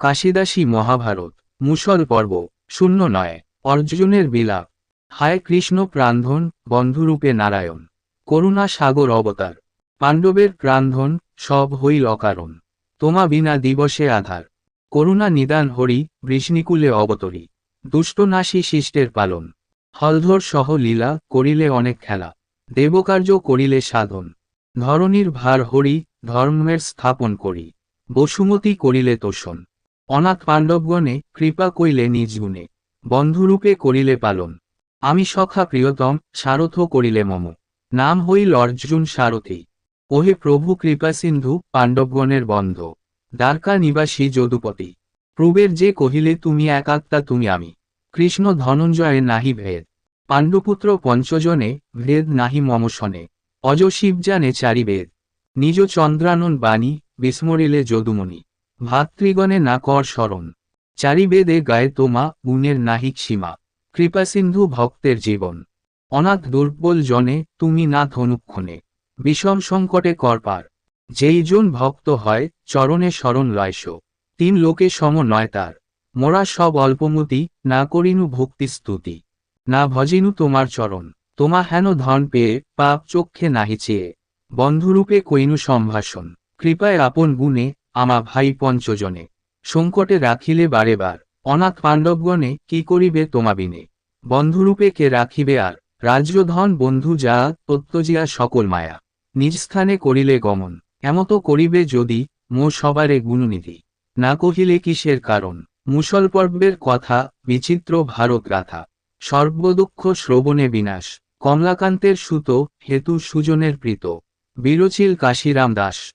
কাশিদাসী মহাভারত, মুসল পর্ব, শূন্য নয়, অর্জুনের বিলাপ। হায় কৃষ্ণ প্রান্ধন বন্ধুরূপে নারায়ণ। করুণা সাগর অবতার। পাণ্ডবের প্রান্ধন সব হইল অকারণ। তোমা বিনা দিবসে আধার। করুণা নিদান হরি, বৃষ্ণিকুলে অবতরী। দুষ্টনাশী শিষ্টের পালন। হলধর সহ লীলা করিলে অনেক খেলা। দেবকার্য করিলে সাধন। ধরণীর ভার হরি, ধর্মের স্থাপন করি। বসুমতী করিলে তোষণ। অনাথ পাণ্ডবগণে কৃপা কইলে নিজ গুণে, বন্ধুরূপে করিলে পালন। আমি সখা প্রিয়তম, সারথ করিলে মম। নাম হইল অর্জুন সারথী। ওহে প্রভু কৃপা সিন্ধু পাণ্ডবগণের বন্ধ। দ্বারকা নিবাসী যদুপতি। প্রবের যে কহিলে তুমি একাত্মা তুমি আমি। কৃষ্ণ ধনঞ্জয়ে নাহি ভেদ। পাণ্ডুপুত্র পঞ্চজনে ভেদ নাহি মম শনে। অজ শিব জানে চারি বেদ নিজ চন্দ্রানন বাণী, বিস্মরিলে যদুমণি। ভাতৃগণে না কর স্মরণ। চারি বেদে গায়ে তোমা, গুণের নাহিক সীমা। কৃপাসিন্ধু ভক্তের জীবন। অনাথ দুর্বল জনে, তুমি না ধনুক্ষণে। বিষম সংকটে কর পার। যেই জন ভক্ত হয়, চরণে শরণ লয়স তিন লোকে সম নয় তার। মোরা সব অল্পমতি, না করিনু ভক্তি স্তুতি। না ভজিনু তোমার চরণ। তোমা হেন ধন পেয়ে, পাপ চক্ষে নাহি চেয়ে। বন্ধুরূপে কইনু সম্ভাষণ। কৃপায় আপন গুণে আমা ভাই পঞ্চজনে। সংকটে রাখিলে বারে বার। অনাথ পাণ্ডবগণে কি করিবে তোমাবিনে বন্ধুরূপে কে রাখিবে আর। রাজ্যধন, বন্ধু, যা, তত্ত্বজিয়া, সকল মায়া। নিজ স্থানে করিলে গমন। এমত করিবে যদি, মো সবারে গুণনিধি। না কহিলে কিসের কারণ? মুসল পর্বের কথা, বিচিত্র ভারত গাথা সর্বদুঃখ শ্রবণে বিনাশ। কমলাকান্তের সুতো, হেতু সুজনের প্রীত। বিরচিল কাশিরাম দাস।